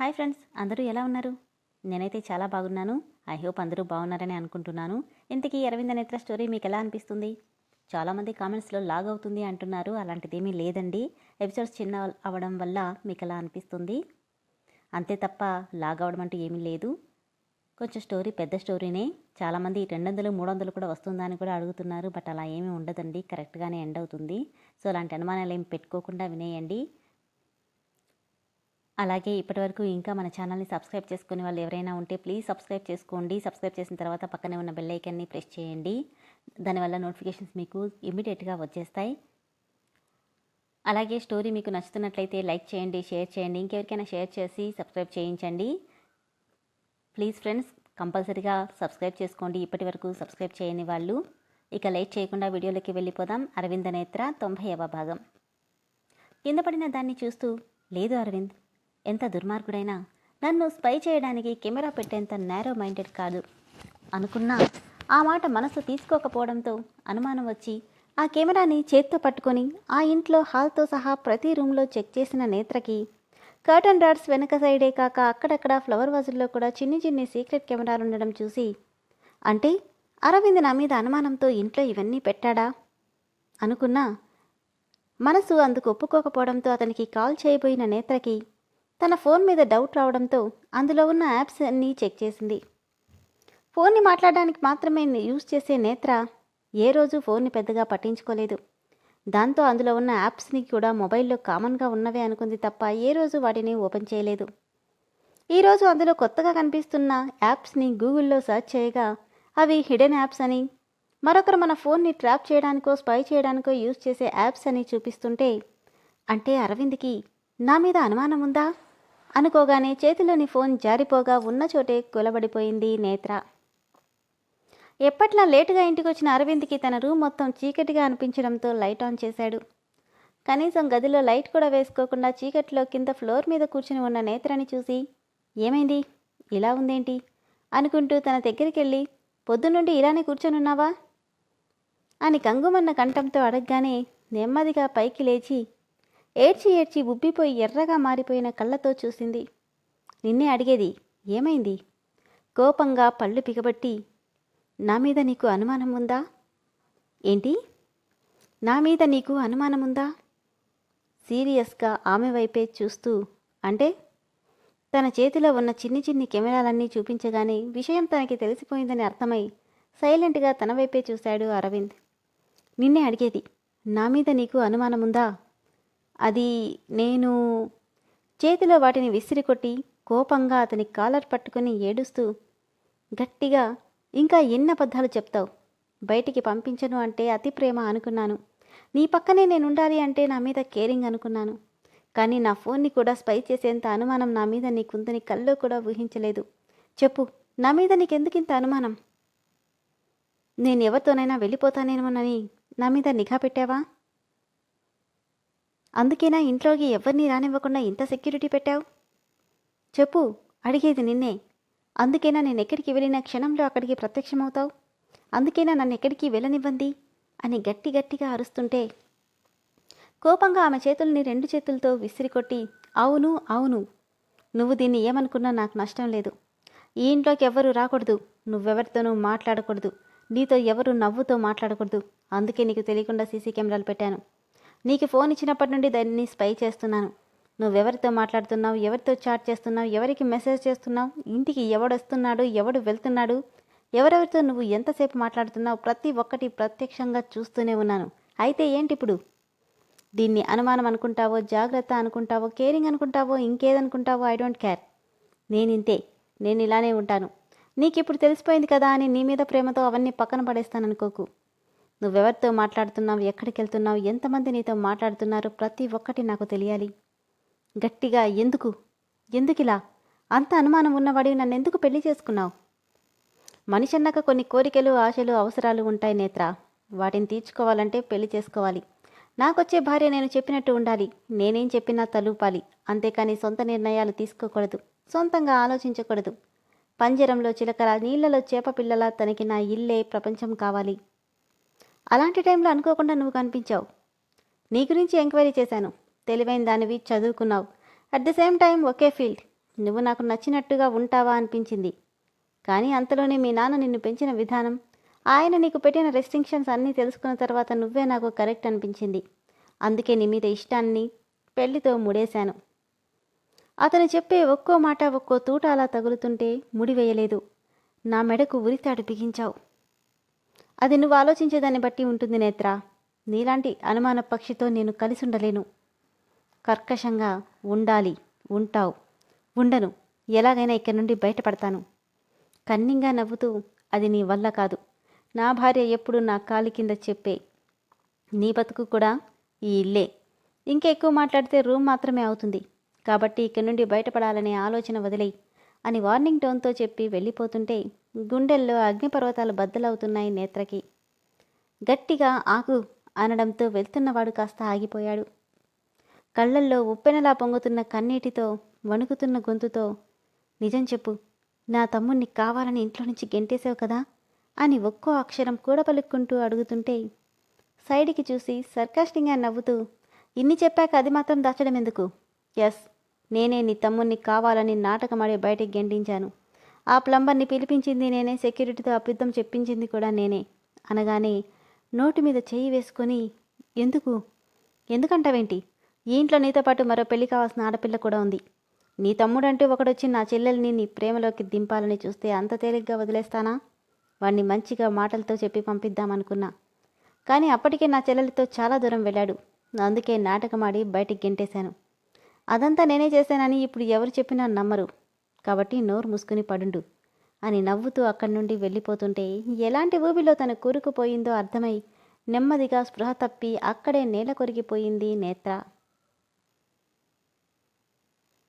Hi friends అందరూ ఎలా ఉన్నారు? నేనైతే చాలా బాగున్నాను. ఐ హోప్ అందరూ బాగున్నారని అనుకుంటున్నాను. ఇంతకీ అరవింద నేత్ర స్టోరీ మీకు ఎలా అనిపిస్తుంది? చాలామంది కామెంట్స్లో లాగ్ అవుతుంది అంటున్నారు. అలాంటిదేమీ లేదండి. ఎపిసోడ్స్ చిన్న అవ్వడం వల్ల మీకు ఎలా అనిపిస్తుంది? అంతే తప్ప లాగ్ అవ్వడం అంటూ ఏమీ లేదు. కొంచెం స్టోరీ పెద్ద స్టోరీనే. చాలామంది రెండు వందలు మూడు వందలు కూడా వస్తుందా అని కూడా అడుగుతున్నారు. బట్ అలా ఏమీ ఉండదండి. కరెక్ట్గానే ఎండ్ అవుతుంది. సో అలాంటి అనుమానాలు ఏమి పెట్టుకోకుండా వినేయండి. అలాగే ఇప్పటివరకు ఇంకా మన ఛానల్ని సబ్స్క్రైబ్ చేసుకునే వాళ్ళు ఎవరైనా ఉంటే ప్లీజ్ సబ్స్క్రైబ్ చేసుకోండి. సబ్స్క్రైబ్ చేసిన తర్వాత పక్కనే ఉన్న బెల్ ఐకన్ని ప్రెస్ చేయండి. దానివల్ల నోటిఫికేషన్స్ మీకు ఇమీడియట్గా వచ్చేస్తాయి. అలాగే స్టోరీ మీకు నచ్చుతున్నట్లయితే లైక్ చేయండి షేర్ చేయండి. ఇంకెవరికైనా షేర్ చేసి సబ్స్క్రైబ్ చేయించండి. ప్లీజ్ ఫ్రెండ్స్ కంపల్సరీగా సబ్స్క్రైబ్ చేసుకోండి. ఇప్పటి వరకు సబ్స్క్రైబ్ చేయని వాళ్ళు ఇక లైక్ చేయకుండా వీడియోలోకి వెళ్ళిపోదాం. అరవింద నేత్ర తొంభైవ భాగం. కింద పడిన దాన్ని చూస్తూ లేదు అరవింద్ ఎంత దుర్మార్గుడైనా నన్ను స్పై చేయడానికి కెమెరా పెట్టేంత నేరో మైండెడ్ కాదు. అనుకున్నా ఆ మాట మనసు తీసుకోకపోవడంతో అనుమానం వచ్చి ఆ కెమెరాని చేత్తో పట్టుకొని ఆ ఇంట్లో హాల్తో సహా ప్రతి రూమ్లో చెక్ చేసిన నేత్రకి కర్టన్ రాడ్స్ వెనక సైడే కాక అక్కడక్కడ ఫ్లవర్ వాజుల్లో కూడా చిన్ని చిన్ని సీక్రెట్ కెమెరాలు ఉండడం చూసి అంటే అరవింద్ నా మీద అనుమానంతో ఇంట్లో ఇవన్నీ పెట్టాడా? అనుకున్నా. మనసు అందుకు ఒప్పుకోకపోవడంతో అతనికి కాల్ చేయబోయిన నేత్రకి తన ఫోన్ మీద డౌట్ రావడంతో అందులో ఉన్న యాప్స్ అన్నీ చెక్ చేసింది. ఫోన్ని మాట్లాడడానికి మాత్రమే యూజ్ చేసే నేత్ర ఏ రోజు ఫోన్ని పెద్దగా పట్టించుకోలేదు. దాంతో అందులో ఉన్న యాప్స్ని కూడా మొబైల్లో కామన్గా ఉన్నవే అనుకుంది తప్ప ఏ రోజు వాటిని ఓపెన్ చేయలేదు. ఈరోజు అందులో కొత్తగా కనిపిస్తున్న యాప్స్ని గూగుల్లో సెర్చ్ చేయగా అవి హిడెన్ యాప్స్ అని మరొకరు మన ఫోన్ని ట్రాప్ చేయడానికో స్పై చేయడానికో యూజ్ చేసే యాప్స్ అని చూపిస్తుంటే అంటే అరవింద్కి నా మీద అనుమానం ఉందా? అనుకోగానే చేతిలోని ఫోన్ జారిపోగా ఉన్న చోటే కులబడిపోయింది నేత్ర. ఎప్పట్లా లేటుగా ఇంటికి వచ్చిన అరవింద్కి తన రూమ్ మొత్తం చీకటిగా అనిపించడంతో లైట్ ఆన్ చేశాడు. కనీసం గదిలో లైట్ కూడా వేసుకోకుండా చీకట్లో కింద ఫ్లోర్ మీద కూర్చుని ఉన్న నేత్రని చూసి ఏమైంది? ఇలా ఉందేంటి? అనుకుంటూ తన దగ్గరికి వెళ్ళి పొద్దునుండి ఇలానే కూర్చొనున్నావా? అని కంగుమన్న కంఠంతో అడగగానే నెమ్మదిగా పైకి లేచి ఏడ్చి ఏడ్చి ఉబ్బిపోయి ఎర్రగా మారిపోయిన కళ్ళతో చూసింది. నిన్నే అడిగేది ఏమైంది? కోపంగా పళ్ళు పిగబట్టి నా మీద నీకు అనుమానం ఉందా? ఏంటి? నా మీద నీకు అనుమానం ఉందా? సీరియస్గా ఆమె వైపే చూస్తూ అంటే? తన చేతిలో ఉన్న చిన్ని చిన్ని కెమెరాలన్నీ చూపించగానే విషయం తనకి తెలిసిపోయిందని అర్థమై సైలెంట్గా తన వైపే చూశాడు అరవింద్. నిన్నే అడిగేది నా మీద నీకు అనుమానం ఉందా? అది నేను చేతిలో వాటిని విసిరి కొట్టి కోపంగా అతని కాలర్ పట్టుకుని ఏడుస్తూ గట్టిగా ఇంకా ఎన్ని అబద్ధాలు చెప్తావు? బయటికి పంపించను అంటే అతి ప్రేమ అనుకున్నాను. నీ పక్కనే నేను ఉండాలి అంటే నా మీద కేరింగ్ అనుకున్నాను. కానీ నా ఫోన్ని కూడా స్పై చేసేంత అనుమానం నా మీద నీకుందని కల్లో కూడా ఊహించలేదు. చెప్పు నా మీద నీకెందుకింత అనుమానం? నేను ఎవరితోనైనా వెళ్ళిపోతానేమోనని నా మీద నిఘా పెట్టావా? అందుకేనా ఇంట్లోకి ఎవరిని రానివ్వకుండా ఇంత సెక్యూరిటీ పెట్టావు? చెప్పు అడిగేది నిన్నే. అందుకేనా నేను ఎక్కడికి వెళ్ళిన క్షణంలో అక్కడికి ప్రత్యక్షమవుతావు? అందుకేనా నన్ను ఎక్కడికి వెళ్ళనివ్వండి? అని గట్టి గట్టిగా అరుస్తుంటే కోపంగా ఆమె చేతుల్ని రెండు చేతులతో విసిరికొట్టి అవును అవును నువ్వు దీన్ని ఏమనుకున్నా నాకు నష్టం లేదు. ఈ ఇంట్లోకి ఎవ్వరూ రాకూడదు నువ్వెవరితోనూ మాట్లాడకూడదు నీతో ఎవరు నవ్వుతో మాట్లాడకూడదు అందుకే నీకు తెలియకుండా సీసీ కెమెరాలు పెట్టాను. నీకు ఫోన్ ఇచ్చినప్పటి నుండి దాన్ని స్పై చేస్తున్నాను. నువ్వెవరితో మాట్లాడుతున్నావు? ఎవరితో చాట్ చేస్తున్నావు? ఎవరికి మెసేజ్ చేస్తున్నావు? ఇంటికి ఎవడొస్తున్నాడు? ఎవడు వెళ్తున్నాడు? ఎవరెవరితో నువ్వు ఎంతసేపు మాట్లాడుతున్నావు? ప్రతి ఒక్కటి ప్రత్యక్షంగా చూస్తూనే ఉన్నాను. అయితే ఏంటి ఇప్పుడు దీన్ని అనుమానం అనుకుంటావో జాగ్రత్త అనుకుంటావో కేరింగ్ అనుకుంటావో ఇంకేదనుకుంటావో ఐ డోంట్ కేర్ నేనింతే. నేను ఇలానే ఉంటాను. నీకు ఇప్పుడు తెలిసిపోయింది కదా అని నీ మీద ప్రేమతో అవన్నీ పక్కన పడేస్తాననుకోకు. నువ్వెవరితో మాట్లాడుతున్నావు? ఎక్కడికి వెళ్తున్నావు ఎంతమంది నీతో మాట్లాడుతున్నారో ప్రతి ఒక్కటి నాకు తెలియాలి. గట్టిగా ఎందుకు? ఎందుకిలా? అంత అనుమానం ఉన్నవాడివి నన్ను ఎందుకు పెళ్ళి చేసుకున్నావు? మనిషి అన్నాక కొన్ని కోరికలు ఆశలు అవసరాలు ఉంటాయి నేత్ర. వాటిని తీర్చుకోవాలంటే పెళ్ళి చేసుకోవాలి. నాకొచ్చే భార్య నేను చెప్పినట్టు ఉండాలి. నేనేం చెప్పినా తలూపాలి. అంతేకాని సొంత నిర్ణయాలు తీసుకోకూడదు. సొంతంగా ఆలోచించకూడదు. పంజరంలో చిలకల నీళ్ళలో చేప పిల్లల తనకి నా ఇల్లే ప్రపంచం కావాలి. అలాంటి టైంలో అనుకోకుండా నువ్వు కనిపించావు. నీ గురించి ఎంక్వైరీ చేశాను. తెలివైన దానివి చదువుకున్నావు. అట్ ది సేమ్ టైం ఒకే ఫీల్డ్ నువ్వు నాకు నచ్చినట్టుగా ఉంటావా అనిపించింది. కానీ అంతలోనే మీ నాన్న నిన్ను పెంచిన విధానం ఆయన నీకు పెట్టిన రెస్ట్రిక్షన్స్ అన్నీ తెలుసుకున్న తర్వాత నువ్వే నాకు కరెక్ట్ అనిపించింది. అందుకే నీ మీద ఇష్టాన్ని పెళ్ళితో ముడేశాను. అతను చెప్పే ఒక్కో మాట ఒక్కో తూట అలా తగులుతుంటే ముడి వేయలేదు నా మెడకు ఉరితాడు బిగించావు. అది నువ్వు ఆలోచించేదాన్ని బట్టి ఉంటుంది నేత్ర. నీలాంటి అనుమాన పక్షితో నేను కలిసి ఉండలేను కర్కశంగా ఉండాలి ఉంటావు. ఉండను. ఎలాగైనా ఇక్కడి నుండి బయటపడతాను. కన్నింగా నవ్వుతూ అది నీ వల్ల కాదు. నా భార్య ఎప్పుడు నా కాలి కింద చెప్పే నీ బతుకు కూడా ఈ ఇల్లే. ఇంకెక్కువ మాట్లాడితే రూమ్ మాత్రమే అవుతుంది. కాబట్టి ఇక్కడి నుండి బయటపడాలనే ఆలోచన వదిలేయి. అని వార్నింగ్ టోన్తో చెప్పి వెళ్ళిపోతుంటే గుండెల్లో అగ్నిపర్వతాలు బద్దలవుతున్నాయి నేత్రకి. గట్టిగా ఆగు అనడంతో వెళ్తున్నవాడు కాస్త ఆగిపోయాడు. కళ్ళల్లో ఉప్పెనలా పొంగుతున్న కన్నీటితో వణుకుతున్న గొంతుతో నిజం చెప్పు నా తమ్ముణ్ణి కావాలని ఇంట్లో నుంచి గెంటేశావు కదా? అని ఒక్కో అక్షరం కూడా పలుక్కుంటూ అడుగుతుంటే సైడ్కి చూసి సర్కాస్టింగ్గా నవ్వుతూ ఇన్ని చెప్పాక అది మాత్రం దాచడం ఎందుకు ఎస్ నేనే నీ తమ్ముణ్ణి కావాలని నాటకమాడి బయటికి గెంటించాను. ఆ ప్లంబర్ని పిలిపించింది నేనే సెక్యూరిటీతో అబద్ధం చెప్పించింది కూడా నేనే. అనగానే నోటి మీద చెయ్యి వేసుకొని ఎందుకు? ఎందుకంటావేంటి? ఈ ఇంట్లో నీతో పాటు మరో పెళ్ళి కావాల్సిన ఆడపిల్ల కూడా ఉంది. నీ తమ్ముడంటూ ఒకడొచ్చి నా చెల్లెల్ని నీ ప్రేమలోకి దింపాలని చూస్తే అంత తేలిగ్గా వదిలేస్తానా? వాణ్ణి మంచిగా మాటలతో చెప్పి పంపిద్దామనుకున్నా. కానీ అప్పటికే నా చెల్లెలితో చాలా దూరం వెళ్ళాడు. అందుకే నాటకమాడి బయటికి గెంటేశాను. అదంతా నేనే చేశానని ఇప్పుడు ఎవరు చెప్పినా నమ్మరు. కాబట్టి నోరు మూసుకుని పడుండు. అని నవ్వుతూ అక్కడి నుండి వెళ్ళిపోతుంటే ఎలాంటి ఊబిలో తను కూరుకుపోయిందో అర్థమై నెమ్మదిగా స్పృహ తప్పి అక్కడే నేల కొరిగిపోయింది నేత్ర.